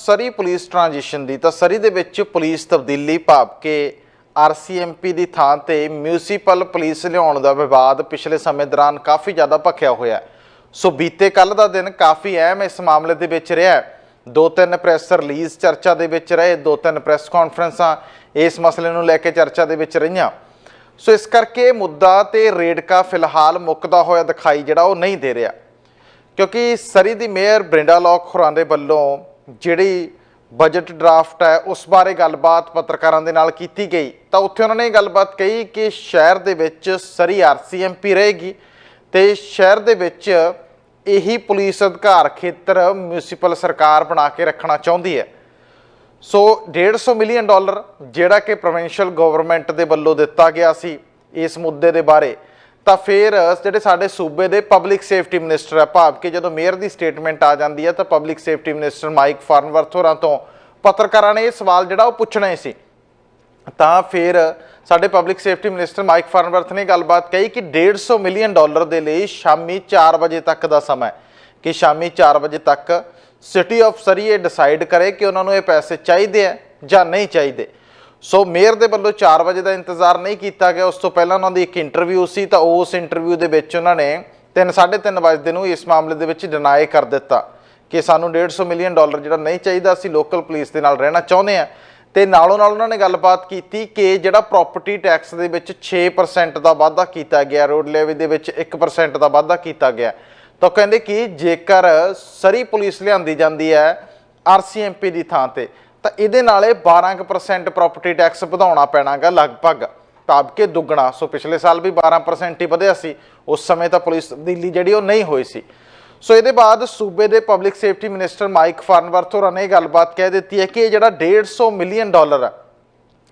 ਸਰੀ police transition ਦੀ, ਤਾਂ ਸਰੀ ਦੇ ਵਿੱਚ ਪੁਲਿਸ ਤਬਦੀਲੀ ਭਾਵ ਕਿ ਆਰਸੀਐਮਪੀ ਦੀ ਥਾਂ ਤੇ ਮਿਊਨਿਸਪਲ ਪੁਲਿਸ ਲਿਆਉਣ ਦਾ ਵਿਵਾਦ ਪਿਛਲੇ ਸਮੇਂ ਦੌਰਾਨ ਕਾਫੀ ਜ਼ਿਆਦਾ ਭਖਿਆ ਹੋਇਆ ਸੋ ਬੀਤੇ ਕੱਲ ਦਾ ਦਿਨ ਕਾਫੀ ਅਹਿਮ ਇਸ ਮਾਮਲੇ ਦੇ ਵਿੱਚ ਰਿਹਾ ਦੋ ਤਿੰਨ ਪ੍ਰੈਸ ਰਿਲੀਜ਼ ਚਰਚਾ ਦੇ ਵਿੱਚ ਰਹੇ, ਦੋ ਤਿੰਨ ਪ੍ਰੈਸ ਕਾਨਫਰੰਸਾਂ ਇਸ ਮਸਲੇ ਨੂੰ ਲੈ ਕੇ ਚਰਚਾ ਦੇ ਵਿੱਚ ਰਹੀਆਂ। ਸੋ ਇਸ ਕਰਕੇ ਮੁੱਦਾ ਤੇ ਰੇਡਕਾ ਫਿਲਹਾਲ ਮੁੱਕਦਾ ਹੋਇਆ ਦਿਖਾਈ ਜਿਹੜਾ ਉਹ ਨਹੀਂ ਦੇ ਰਿਹਾ। ਕਿਉਂਕਿ ਸਰੀ ਦੀ ਮੇਅਰ ਬ੍ਰਿੰਡਾ ਲੌਕ ਖੁਰਾਂ ਦੇ ਵੱਲੋਂ ਜਿਹੜੀ ਬਜਟ ਡਰਾਫਟ ਹੈ, ਉਸ ਬਾਰੇ ਗੱਲਬਾਤ ਪੱਤਰਕਾਰਾਂ ਦੇ ਨਾਲ ਕੀਤੀ ਗਈ। ਤਾਂ ਉੱਥੇ ਉਹਨਾਂ ਨੇ ਇਹ ਗੱਲਬਾਤ ਕਹੀ ਕਿ ਸ਼ਹਿਰ ਦੇ ਵਿੱਚ ਸਰੀ ਆਰਸੀਐਮਪੀ ਰਹੇਗੀ ਤੇ ਸ਼ਹਿਰ ਦੇ ਵਿੱਚ ਇਹੀ ਪੁਲਿਸ ਅਧਿਕਾਰ ਖੇਤਰ ਮਿਊਨਿਸਪਲ ਸਰਕਾਰ ਬਣਾ ਕੇ ਰੱਖਣਾ ਚਾਹੁੰਦੀ ਹੈ। ਸੋ 150 ਮਿਲੀਅਨ ਡਾਲਰ ਜਿਹੜਾ ਕਿ ਪ੍ਰੋਵਿੰਸ਼ੀਅਲ ਗਵਰਨਮੈਂਟ ਦੇ ਵੱਲੋਂ ਦਿੱਤਾ ਗਿਆ ਸੀ ਇਸ ਮੁੱਦੇ ਦੇ ਬਾਰੇ। ਤਾਂ ਫਿਰ ਜਿਹੜੇ ਸਾਡੇ ਸੂਬੇ ਦੇ ਪਬਲਿਕ ਸੇਫਟੀ ਮਿਨਿਸਟਰ ਹੈ ਭਾਵ ਕਿ ਜਦੋਂ ਮੇਅਰ ਦੀ ਸਟੇਟਮੈਂਟ ਆ ਜਾਂਦੀ ਹੈ ਤਾਂ public safety minister Mike Farnworth ਹੋਰਾਂ ਤੋਂ ਪੱਤਰਕਾਰਾਂ ਨੇ ਇਹ ਸਵਾਲ ਜਿਹੜਾ ਉਹ ਪੁੱਛਣਾ ਹੀ ਸੀ। ਤਾਂ ਫਿਰ ਸਾਡੇ public safety minister Mike Farnworth ਨੇ ਗੱਲਬਾਤ ਕਹੀ ਕਿ 150 ਮਿਲੀਅਨ ਡਾਲਰ ਦੇ ਲਈ ਸ਼ਾਮੀ 4 ਵਜੇ ਤੱਕ ਦਾ ਸਮਾਂ ਕਿ ਸ਼ਾਮੀ 4 ਵਜੇ ਤੱਕ ਸਿਟੀ ਆਫ ਸਰੀ ਇਹ ਡਿਸਾਈਡ ਕਰੇ ਕਿ ਉਹਨਾਂ ਨੂੰ ਇਹ ਪੈਸੇ ਚਾਹੀਦੇ ਆ ਜਾਂ ਨਹੀਂ ਚਾਹੀਦੇ। ਸੋ ਮੇਅਰ ਦੇ ਵੱਲੋਂ 4 ਵਜੇ ਦਾ ਇੰਤਜ਼ਾਰ ਨਹੀਂ ਕੀਤਾ ਗਿਆ। ਉਸ ਤੋਂ ਪਹਿਲਾਂ ਉਹਨਾਂ ਦੀ ਇੱਕ ਇੰਟਰਵਿਊ ਸੀ ਤਾਂ ਉਸ ਇੰਟਰਵਿਊ ਦੇ ਵਿੱਚ ਉਹਨਾਂ ਨੇ 3 3:30 ਵਜੇ ਨੂੰ ਇਸ ਮਾਮਲੇ ਦੇ ਵਿੱਚ ਡਿਨਾਈ ਕਰ ਦਿੱਤਾ ਕਿ ਸਾਨੂੰ 150 ਮਿਲੀਅਨ ਡਾਲਰ ਜਿਹੜਾ ਨਹੀਂ ਚਾਹੀਦਾ, ਅਸੀਂ ਲੋਕਲ ਪੁਲਿਸ ਦੇ ਨਾਲ ਰਹਿਣਾ ਚਾਹੁੰਦੇ ਆ ਤੇ ਨਾਲੋਂ ਨਾਲ ਉਹਨਾਂ ਨੇ ਗੱਲਬਾਤ ਕੀਤੀ ਕਿ ਜਿਹੜਾ ਪ੍ਰਾਪਰਟੀ ਟੈਕਸ ਦੇ ਵਿੱਚ 6% ਦਾ ਵਾਧਾ ਕੀਤਾ ਗਿਆ ਰੋਡ ਲੇਵੀ ਦੇ ਵਿੱਚ 1% ਦਾ ਵਾਧਾ ਕੀਤਾ ਗਿਆ। ਤਾਂ ਕਹਿੰਦੇ ਕਿ ਜੇਕਰ ਸਰੀ ਪੁਲਿਸ ਲਿਆਂਦੀ ਜਾਂਦੀ ਹੈ ਆਰਸੀਐਮਪੀ ਦੀ ਥਾਂ ਤੇ ਤਾਂ ਇਹਦੇ ਨਾਲ ਇਹ 12% ਪ੍ਰਾਪਰਟੀ ਟੈਕਸ ਵਧਾਉਣਾ ਪੈਣਾਗਾ ਲਗਭਗ। ਭਾਵ ਕਿ ਦੁੱਗਣਾ। ਸੋ ਪਿਛਲੇ ਸਾਲ ਵੀ 12% ਹੀ ਵਧਿਆ ਸੀ। ਉਸ ਸਮੇਂ ਤਾਂ ਪੁਲਿਸ ਤਬਦੀਲੀ ਜਿਹੜੀ ਉਹ ਨਹੀਂ ਹੋਈ ਸੀ। ਸੋ ਇਹਦੇ ਬਾਅਦ ਸੂਬੇ ਦੇ public safety minister Mike Farnworth ਹੋਰਾਂ ਨੇ ਇਹ ਗੱਲਬਾਤ ਕਹਿ ਦਿੱਤੀ ਹੈ ਕਿ ਇਹ ਜਿਹੜਾ 150 ਮਿਲੀਅਨ ਡਾਲਰ ਹੈ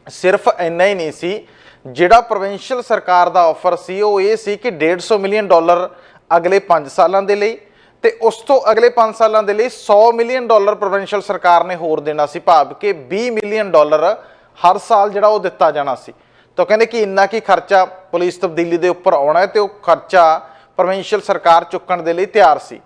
ਸਿਰਫ ਇੰਨਾ ਹੀ ਨਹੀਂ ਸੀ। ਜਿਹੜਾ ਪ੍ਰੋਵਿੰਸ਼ੀਅਲ ਸਰਕਾਰ ਦਾ ਆਫਰ ਸੀ, ਉਹ ਇਹ ਸੀ ਕਿ 150 ਮਿਲੀਅਨ ਡਾਲਰ ਅਗਲੇ 5 ਸਾਲਾਂ ਦੇ ਲਈ ਤੇ ਉਸ ਤੋਂ ਅਗਲੇ 5 ਸਾਲਾਂ ਦੇ ਲਈ 100 ਮਿਲੀਅਨ ਡਾਲਰ ਪ੍ਰੋਵਿੰਸ਼ੀਅਲ ਸਰਕਾਰ ਨੇ ਹੋਰ ਦੇਣਾ ਸੀ, ਭਾਵ ਕਿ 20 ਮਿਲੀਅਨ ਡਾਲਰ ਹਰ ਸਾਲ ਜਿਹੜਾ ਉਹ ਦਿੱਤਾ ਜਾਣਾ ਸੀ। ਤਾਂ ਕਹਿੰਦੇ ਕਿ ਇੰਨਾ ਕੀ ਖਰਚਾ ਪੁਲਿਸ ਤਬਦੀਲੀ ਦੇ ਉੱਪਰ ਆਉਣਾ ਹੈ ਤੇ ਉਹ ਖਰਚਾ ਪ੍ਰੋਵਿੰਸ਼ੀਅਲ ਸਰਕਾਰ ਚੁੱਕਣ ਦੇ ਲਈ ਤਿਆਰ ਸੀ।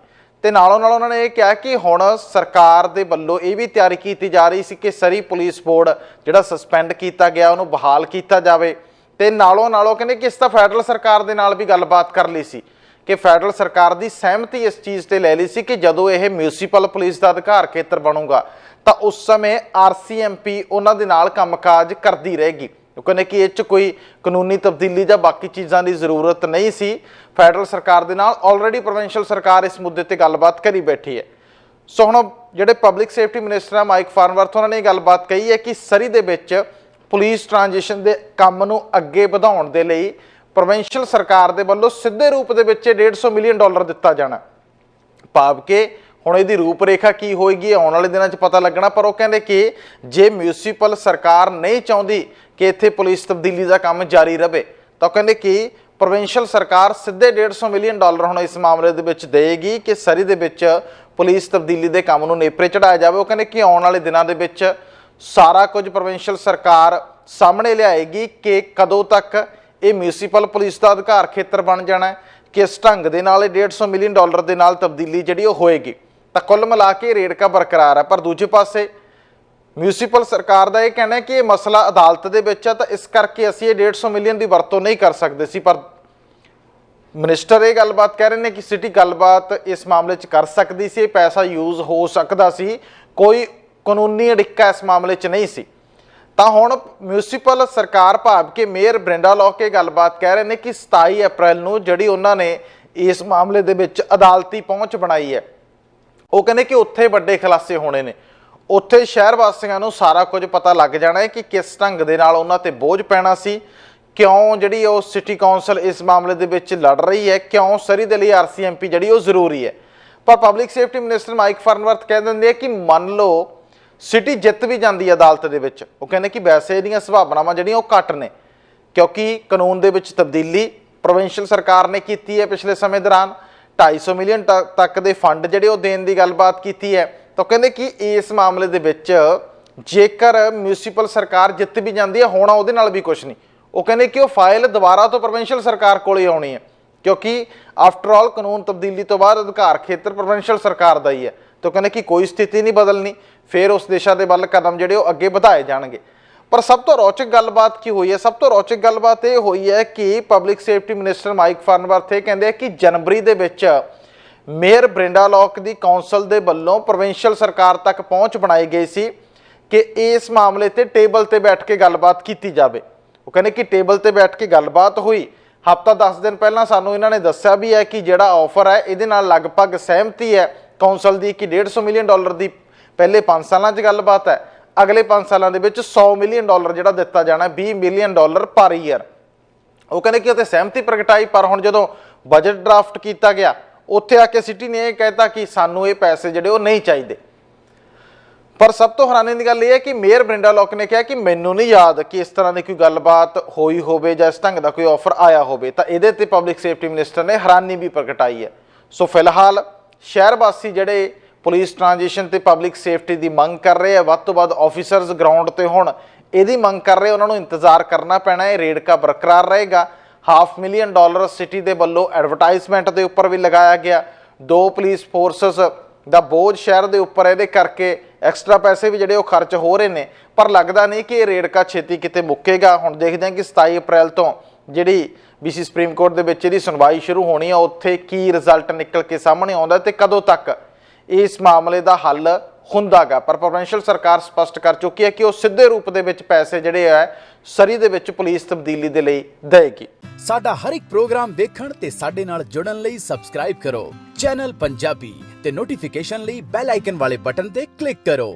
ਤੇ ਨਾਲੋਂ ਨਾਲ ਉਹਨਾਂ ਨੇ ਇਹ ਕਿਹਾ ਕਿ ਹੁਣ ਸਰਕਾਰ ਦੇ ਵੱਲੋਂ ਇਹ ਵੀ ਤਿਆਰੀ ਕੀਤੀ ਜਾ ਰਹੀ ਸੀ ਕਿ ਸਰੀ ਪੁਲਿਸ ਬੋਰਡ ਜਿਹੜਾ ਸਸਪੈਂਡ ਕੀਤਾ ਗਿਆ, ਉਹਨੂੰ ਬਹਾਲ ਕੀਤਾ ਜਾਵੇ। ਤੇ ਨਾਲੋਂ ਨਾਲੋਂ ਕਹਿੰਦੇ ਕਿ ਇਸ ਤਾਂ ਫੈਡਰਲ ਸਰਕਾਰ ਦੇ ਨਾਲ ਵੀ ਗੱਲਬਾਤ ਕਰ ਲਈ ਸੀ। ਕਿ ਫੈਡਰਲ ਸਰਕਾਰ ਦੀ ਸਹਿਮਤੀ ਇਸ ਚੀਜ਼ ਤੇ ਲੈ ਲਈ ਸੀ ਕਿ ਜਦੋਂ ਇਹ ਮਿਊਨਿਸਪਲ ਪੁਲਿਸ ਦਾ ਅਧਿਕਾਰ ਖੇਤਰ ਬਣੂਗਾ, ਤਾਂ ਉਸ ਸਮੇਂ ਆਰਸੀਐਮਪੀ ਉਹਨਾਂ ਦੇ ਨਾਲ ਕੰਮਕਾਜ ਕਰਦੀ ਰਹੇਗੀ। ਉਹ ਕਹਿੰਦੇ ਕਿ ਇਹ 'ਚ ਕੋਈ ਕਾਨੂੰਨੀ ਤਬਦੀਲੀ ਜਾਂ ਬਾਕੀ ਚੀਜ਼ਾਂ ਦੀ ਜ਼ਰੂਰਤ ਨਹੀਂ ਸੀ। ਫੈਡਰਲ ਸਰਕਾਰ ਦੇ ਨਾਲ ਆਲਰੇਡੀ ਪ੍ਰੋਵਿੰਸ਼ੀਅਲ ਸਰਕਾਰ ਇਸ ਮੁੱਦੇ ਤੇ ਗੱਲਬਾਤ ਕਰੀ ਬੈਠੀ ਹੈ। ਸੋ ਹੁਣ ਜਿਹੜੇ ਪਬਲਿਕ ਸੇਫਟੀ ਮਿਨਿਸਟਰ ਆ, ਮਾਈਕ ਫਾਰਨਵਰਥ, ਉਹਨਾਂ ਨੇ ਇਹ ਗੱਲਬਾਤ ਕਹੀ ਹੈ ਕਿ ਸਰੀ ਦੇ ਵਿੱਚ ਪੁਲਿਸ ਟ੍ਰਾਂਜੀਸ਼ਨ ਦੇ ਕੰਮ ਨੂੰ ਅੱਗੇ ਵਧਾਉਣ ਦੇ ਲਈ ਪ੍ਰੋਵਿੰਸ਼ੀਅਲ ਸਰਕਾਰ ਦੇ ਵੱਲੋਂ ਸਿੱਧੇ ਰੂਪ ਦੇ ਵਿੱਚ ਇਹ 150 ਮਿਲੀਅਨ ਡਾਲਰ ਦਿੱਤਾ ਜਾਣਾ। ਭਾਵ ਕਿ ਹੁਣ ਇਹਦੀ ਰੂਪਰੇਖਾ ਕੀ ਹੋਏਗੀ ਆਉਣ ਵਾਲੇ ਦਿਨਾਂ 'ਚ ਪਤਾ ਲੱਗਣਾ, ਪਰ ਉਹ ਕਹਿੰਦੇ ਕਿ ਜੇ ਮਿਊਨਿਸਪਲ ਸਰਕਾਰ ਨਹੀਂ ਚਾਹੁੰਦੀ ਕਿ ਇੱਥੇ ਪੁਲਿਸ ਤਬਦੀਲੀ ਦਾ ਕੰਮ ਜਾਰੀ ਰਵੇ, ਤਾਂ ਉਹ ਕਹਿੰਦੇ ਕਿ ਪ੍ਰੋਵਿੰਸ਼ੀਅਲ ਸਰਕਾਰ ਸਿੱਧੇ 150 ਮਿਲੀਅਨ ਡਾਲਰ ਹੁਣ ਇਸ ਮਾਮਲੇ ਦੇ ਵਿੱਚ ਦੇਗੀ ਕਿ ਸਰੀ ਦੇ ਵਿੱਚ ਪੁਲਿਸ ਤਬਦੀਲੀ ਦੇ ਕੰਮ ਨੂੰ ਨੇਪਰੇ ਚੜਾਇਆ ਜਾਵੇ। ਉਹ ਕਹਿੰਦੇ ਕਿ ਆਉਣ ਵਾਲੇ ਦਿਨਾਂ ਦੇ ਵਿੱਚ ਸਾਰਾ ਕੁਝ ਪ੍ਰੋਵਿੰਸ਼ੀਅਲ ਸਰਕਾਰ ਸਾਹਮਣੇ ਲਿਆਏਗੀ ਕਿ ਕਦੋਂ ਤੱਕ ਇਹ ਮਿਊਨਿਸਪਲ ਪੁਲਿਸ ਦਾ ਅਧਿਕਾਰ ਖੇਤਰ ਬਣ ਜਾਣਾ ਹੈ ਕਿਸ ਢੰਗ ਦੇ ਨਾਲ ਇਹ 150 ਮਿਲੀਅਨ ਡਾਲਰ ਦੇ ਨਾਲ ਤਬਦੀਲੀ ਜਿਹੜੀ ਉਹ ਹੋਏਗੀ। ਤਾਂ ਕੁੱਲ ਮਿਲਾ ਕੇ ਰੇੜਕਾ ਬਰਕਰਾਰ ਹੈ। ਪਰ ਦੂਜੇ ਪਾਸੇ ਮਿਊਨਿਸਪਲ ਸਰਕਾਰ ਦਾ ਇਹ ਕਹਿਣਾ ਹੈ ਕਿ ਇਹ ਮਸਲਾ ਅਦਾਲਤ ਦੇ ਵਿੱਚ ਹੈ ਤਾਂ ਇਸ ਕਰਕੇ ਅਸੀਂ ਇਹ 150 ਮਿਲੀਅਨ ਦੀ ਵਰਤੋਂ ਨਹੀਂ ਕਰ ਸਕਦੇ ਸੀ। ਪਰ ਮਿਨਿਸਟਰ ਇਹ ਗੱਲਬਾਤ ਕਹਿ ਰਹੇ ਨੇ ਕਿ ਸਿਟੀ ਗੱਲਬਾਤ ਇਸ ਮਾਮਲੇ 'ਚ ਕਰ ਸਕਦੀ ਸੀ, ਇਹ ਪੈਸਾ ਯੂਜ਼ ਹੋ ਸਕਦਾ ਸੀ। ਕੋਈ ਕਾਨੂੰਨੀ ਅੜਿੱਕਾ ਇਸ ਮਾਮਲੇ 'ਚ ਨਹੀਂ ਸੀ। ਤਾਂ ਹੁਣ ਮਿਊਨਿਸਪਲ ਸਰਕਾਰ ਭਾਵ ਕਿ ਮੇਅਰ ਬ੍ਰਿੰਡਾ ਲੌਕ ਇਹ ਗੱਲਬਾਤ ਕਹਿ ਰਹੇ ਨੇ ਕਿ 27 ਅਪ੍ਰੈਲ ਨੂੰ ਜਿਹੜੀ ਉਹਨਾਂ ਨੇ ਇਸ ਮਾਮਲੇ ਦੇ ਵਿੱਚ ਅਦਾਲਤੀ ਪਹੁੰਚ ਬਣਾਈ ਹੈ। ਉਹ ਕਹਿੰਦੇ ਕਿ ਉੱਥੇ ਵੱਡੇ ਖੁਲਾਸੇ ਹੋਣੇ ਨੇ। ਉੱਥੇ ਸ਼ਹਿਰ ਵਾਸੀਆਂ ਨੂੰ ਸਾਰਾ ਕੁਝ ਪਤਾ ਲੱਗ ਜਾਣਾ ਹੈ ਕਿ ਕਿਸ ਢੰਗ ਦੇ ਨਾਲ ਉਹਨਾਂ ਤੇ ਬੋਝ ਪੈਣਾ ਸੀ। ਕਿਉਂ ਜਿਹੜੀ ਉਹ ਸਿਟੀ ਕਾਉਂਸਲ ਇਸ ਮਾਮਲੇ ਦੇ ਵਿੱਚ ਲੜ ਰਹੀ ਹੈ? ਕਿਉਂ ਸਰੀ ਦੇ ਲਈ ਆਰਸੀਐਮਪੀ ਜਿਹੜੀ ਉਹ ਜ਼ਰੂਰੀ ਹੈ? ਪਰ public safety minister Mike Farnworth ਕਹਿ ਦਿੰਦੇ ਆ ਕਿ ਮੰਨ ਲਓ ਸਿਟੀ ਜਿੱਤ ਵੀ ਜਾਂਦੀ ਹੈ ਅਦਾਲਤ ਦੇ ਵਿੱਚ। ਉਹ ਕਹਿੰਦੇ ਕਿ ਵੈਸੇ ਇਹਦੀਆਂ ਸੰਭਾਵਨਾਵਾਂ ਜਿਹੜੀਆਂ ਉਹ ਘੱਟ ਨੇ, ਕਿਉਂਕਿ ਕਾਨੂੰਨ ਦੇ ਵਿੱਚ ਤਬਦੀਲੀ ਪ੍ਰੋਵਿੰਸ਼ੀਅਲ ਸਰਕਾਰ ਨੇ ਕੀਤੀ ਹੈ ਪਿਛਲੇ ਸਮੇਂ ਦੌਰਾਨ। 250 ਮਿਲੀਅਨ ਤੱਕ ਦੇ ਫੰਡ ਜਿਹੜੇ ਉਹ ਦੇਣ ਦੀ ਗੱਲਬਾਤ ਕੀਤੀ ਹੈ। ਤਾਂ ਕਹਿੰਦੇ ਕਿ ਇਸ ਮਾਮਲੇ ਦੇ ਵਿੱਚ ਜੇਕਰ ਮਿਊਨਿਸਪਲ ਸਰਕਾਰ ਜਿੱਤ ਵੀ ਜਾਂਦੀ ਹੈ, ਹੋਣਾ ਉਹਦੇ ਨਾਲ ਵੀ ਕੁਝ ਨਹੀਂ। ਉਹ ਕਹਿੰਦੇ ਕਿ ਉਹ ਫਾਈਲ ਦੁਬਾਰਾ ਤੋਂ ਪ੍ਰੋਵਿੰਸ਼ੀਅਲ ਸਰਕਾਰ ਕੋਲੇ ਆਉਣੀ ਹੈ, ਕਿਉਂਕਿ ਆਫਟਰ ਆਲ ਕਾਨੂੰਨ ਤਬਦੀਲੀ ਤੋਂ ਬਾਅਦ ਅਧਿਕਾਰ ਖੇਤਰ ਪ੍ਰੋਵਿੰਸ਼ੀਅਲ ਸਰਕਾਰ ਦਾ ਹੀ ਹੈ। ਤਾਂ ਕਹਿੰਦੇ ਕਿ ਕੋਈ ਸਥਿਤੀ ਨਹੀਂ ਬਦਲਣੀ, ਫਿਰ ਉਸ ਦਿਸ਼ਾ ਦੇ ਵੱਲ ਕਦਮ ਜਿਹੜੇ ਉਹ ਅੱਗੇ ਵਧਾਏ ਜਾਣਗੇ। ਪਰ ਸਭ ਤੋਂ ਰੌਚਕ ਗੱਲਬਾਤ ਕੀ ਹੋਈ ਹੈ? ਸਭ ਤੋਂ ਰੌਚਕ ਗੱਲਬਾਤ ਇਹ ਹੋਈ ਹੈ ਕਿ public safety minister Mike Farnworth ਇਹ ਕਹਿੰਦੇ ਆ ਕਿ ਜਨਵਰੀ ਦੇ ਵਿੱਚ ਮੇਅਰ ਬ੍ਰਿੰਡਾ ਲੌਕ ਦੀ ਕੌਂਸਲ ਦੇ ਵੱਲੋਂ ਪ੍ਰੋਵਿੰਸ਼ੀਅਲ ਸਰਕਾਰ ਤੱਕ ਪਹੁੰਚ ਬਣਾਈ ਗਈ ਸੀ ਕਿ ਇਸ ਮਾਮਲੇ ਤੇ ਟੇਬਲ ਤੇ ਬੈਠ ਕੇ ਗੱਲਬਾਤ ਕੀਤੀ ਜਾਵੇ। ਉਹ ਕਹਿੰਦੇ ਕਿ ਟੇਬਲ ਤੇ ਬੈਠ ਕੇ ਗੱਲਬਾਤ ਹੋਈ। ਹਫਤਾ 10 ਦਿਨ ਪਹਿਲਾਂ ਸਾਨੂੰ ਇਹਨਾਂ ਨੇ ਦੱਸਿਆ ਵੀ ਹੈ ਕਿ ਜਿਹੜਾ ਆਫਰ ਹੈ, ਇਹਦੇ ਨਾਲ ਲਗਭਗ ਸਹਿਮਤੀ ਹੈ ਕੌਂਸਲ ਦੀ ਕਿ 150 ਮਿਲੀਅਨ ਡਾਲਰ ਦੀ ਪਹਿਲੇ 5 ਸਾਲਾਂ 'ਚ ਗੱਲਬਾਤ ਹੈ। ਅਗਲੇ 5 ਸਾਲਾਂ ਦੇ ਵਿੱਚ 100 ਮਿਲੀਅਨ ਡਾਲਰ ਜਿਹੜਾ ਦਿੱਤਾ ਜਾਣਾ 20 ਮਿਲੀਅਨ ਡਾਲਰ ਪਰ ਈਅਰ। ਉਹ ਕਹਿੰਦੇ ਕਿ ਉੱਥੇ ਸਹਿਮਤੀ ਪ੍ਰਗਟਾਈ, ਪਰ ਹੁਣ ਜਦੋਂ ਬਜਟ ਡਰਾਫਟ ਕੀਤਾ ਗਿਆ, ਉੱਥੇ ਆ ਕੇ ਸਿਟੀ ਨੇ ਇਹ ਕਹਿਤਾ ਕਿ ਸਾਨੂੰ ਇਹ ਪੈਸੇ ਜਿਹੜੇ ਉਹ ਨਹੀਂ ਚਾਹੀਦੇ। ਪਰ ਸਭ ਤੋਂ ਹੈਰਾਨੀ ਦੀ ਗੱਲ ਇਹ ਹੈ ਕਿ ਮੇਅਰ ਬ੍ਰਿੰਡਾ ਲੋਕ ਨੇ ਕਿਹਾ ਕਿ ਮੈਨੂੰ ਨਹੀਂ ਯਾਦ ਕਿ ਇਸ ਤਰ੍ਹਾਂ ਦੀ ਕੋਈ ਗੱਲਬਾਤ ਹੋਈ ਹੋਵੇ ਜਾਂ ਇਸ ਢੰਗ ਦਾ ਕੋਈ ਆਫਰ ਆਇਆ ਹੋਵੇ। ਤਾਂ ਇਹਦੇ ਤੇ ਪਬਲਿਕ ਸੇਫਟੀ ਮਿਨਿਸਟਰ ਨੇ ਹੈਰਾਨੀ ਵੀ ਪ੍ਰਗਟਾਈ ਹੈ। ਸੋ ਫਿਲਹਾਲ ਸ਼ਹਿਰ ਵਾਸੀ ਜਿਹੜੇ ਪੁਲਿਸ ਟ੍ਰਾਂਜੀਸ਼ਨ ਤੇ ਪਬਲਿਕ ਸੇਫਟੀ ਦੀ ਮੰਗ ਕਰ ਰਹੇ ਆ, ਵੱਧ ਤੋਂ ਵੱਧ ਆਫੀਸਰਸ ਗਰਾਊਂਡ ਤੇ ਹੋਣ, ਇਹਦੀ ਮੰਗ ਕਰ ਰਹੇ ਉਹਨਾਂ ਨੂੰ ਇੰਤਜ਼ਾਰ ਕਰਨਾ ਪੈਣਾ ਹੈ ਰੇਡਕਾ ਬਰਕਰਾਰ ਰਹੇਗਾ। ਹਾਫ ਮਿਲੀਅਨ ਡਾਲਰ ਸਿਟੀ ਦੇ ਵੱਲੋਂ ਐਡਵਰਟਾਈਜ਼ਮੈਂਟ ਦੇ ਉੱਪਰ ਵੀ ਲਗਾਇਆ ਗਿਆ। ਦੋ ਪੁਲਿਸ ਫੋਰਸਸ ਦਾ ਬੋਝ ਸ਼ਹਿਰ ਦੇ ਉੱਪਰ ਇਹਦੇ ਕਰਕੇ ਐਕਸਟਰਾ ਪੈਸੇ ਵੀ ਜਿਹੜੇ ਉਹ ਖਰਚ ਹੋ ਰਹੇ ਨੇ, ਪਰ ਲੱਗਦਾ ਨਹੀਂ ਕਿ ਇਹ ਰੇਡਕਾ ਛੇਤੀ ਕਿਤੇ ਮੁੱਕੇਗਾ। ਹੁਣ ਦੇਖਦੇ ਹਾਂ ਕਿ 27 ਅਪ੍ਰੈਲ ਤੋਂ ਜਿਹੜੀ ਬੀਸੀ ਸੁਪਰੀਮ ਕੋਰਟ ਦੇ ਵਿੱਚ ਇਹਦੀ ਸੁਣਵਾਈ ਸ਼ੁਰੂ ਹੋਣੀ ਆ, ਉੱਥੇ ਕੀ ਰਿਜ਼ਲਟ ਨਿਕਲ ਕੇ ਸਾਹਮਣੇ ਆਉਂਦਾ ਤੇ ਕਦੋਂ ਤੱਕ ਇਸ ਮਾਮਲੇ ਦਾ ਹੱਲ ਹੁੰਦਾਗਾ? ਪਰ ਪ੍ਰੋਵਿੰਸ਼ੀਅਲ ਸਰਕਾਰ ਸਪਸ਼ਟ ਕਰ ਚੁੱਕੀ ਹੈ ਕਿ ਉਹ ਸਿੱਧੇ ਰੂਪ ਦੇ ਵਿੱਚ ਪੈਸੇ ਜਿਹੜੇ ਆ, ਸਰੀ ਦੇ ਵਿੱਚ ਪੁਲਿਸ ਤਬਦੀਲੀ ਦੇ ਲਈ ਦੇਗੀ ਸਾਡਾ ਹਰ ਇੱਕ ਪ੍ਰੋਗਰਾਮ ਦੇਖਣ ਤੇ ਸਾਡੇ ਨਾਲ ਜੁੜਨ ਲਈ ਸਬਸਕ੍ਰਾਈਬ ਕਰੋ। ਚੈਨਲ ਪੰਜਾਬੀ ਤੇ ਨੋਟੀਫਿਕੇਸ਼ਨ ਲਈ ਬੈਲ ਆਈਕਨ ਵਾਲੇ ਬਟਨ ਤੇ ਕਲਿੱਕ ਕਰੋ।